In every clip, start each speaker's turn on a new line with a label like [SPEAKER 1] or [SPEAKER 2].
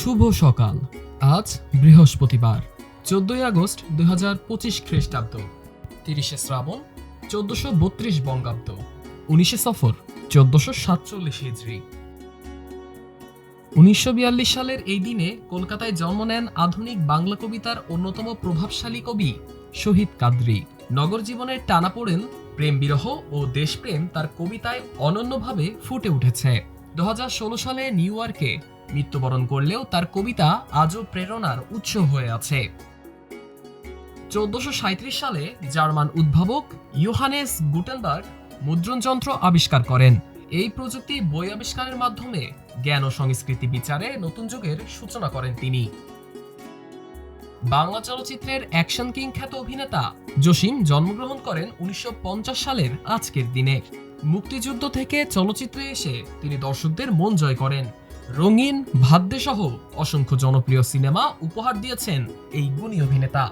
[SPEAKER 1] শুভ সকাল। আজ বৃহস্পতিবার, চোদ্দই আগস্ট দুই হাজার পঁচিশ খ্রিস্টাব্দ। তিরিশে শ্রাবণ, চোদ্দশো বত্রিশ বঙ্গাব্দ। উনিশে সফর, চোদ্দশো সাতচল্লিশ হিজড়ি। উনিশশো বিয়াল্লিশ সালের এই দিনে কলকাতায় জন্ম নেন আধুনিক বাংলা কবিতার অন্যতম প্রভাবশালী কবি শহীদ কাদ্রি। নগর জীবনের টানাপোড়েন প্রেম বিরহ ও দেশপ্রেম তার কবিতায় অনন্যভাবে ফুটে উঠেছে। দু হাজার ষোলো সালে নিউ ইয়র্কে মৃত্যুবরণ করলেও তার কবিতা আজও প্রেরণার উৎস হয়ে আছে। চোদ্দশো সালে জার্মান উদ্ভাবক ইয়োহানেস গুটেনবার্গ মুদ্রণযন্ত্র আবিষ্কার করেন। এই প্রযুক্তি বই আবিষ্কারের মাধ্যমে জ্ঞান ও সংস্কৃতি বিচারে নতুন যুগের সূচনা করেন তিনি। বাংলা চলচ্চিত্রের অ্যাকশন কিং খ্যাত অভিনেতা জসিম জন্মগ্রহণ করেন উনিশশো পঞ্চাশ সালের আজকের দিনে। মুক্তিযুদ্ধ থেকে চলচ্চিত্রে এসে তিনি দর্শকদের মন জয় করেন। রঙিন ভাদ্যে সহ অসংখ্য জনপ্রিয় সিনেমা উপহার দিয়েছেন এই গুণী অভিনেতা।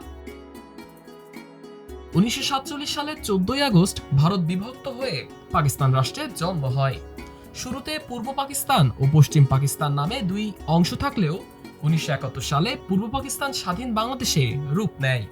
[SPEAKER 1] উনিশশো সালের চোদ্দই আগস্ট ভারত বিভক্ত হয়ে পাকিস্তান রাষ্ট্রের জন্ম হয়। শুরুতে পূর্ব পাকিস্তান ও পশ্চিম পাকিস্তান নামে দুই অংশ থাকলেও উনিশশো একাত্তর সালে পূর্ব পাকিস্তান স্বাধীন বাংলাদেশে রূপ নেয়।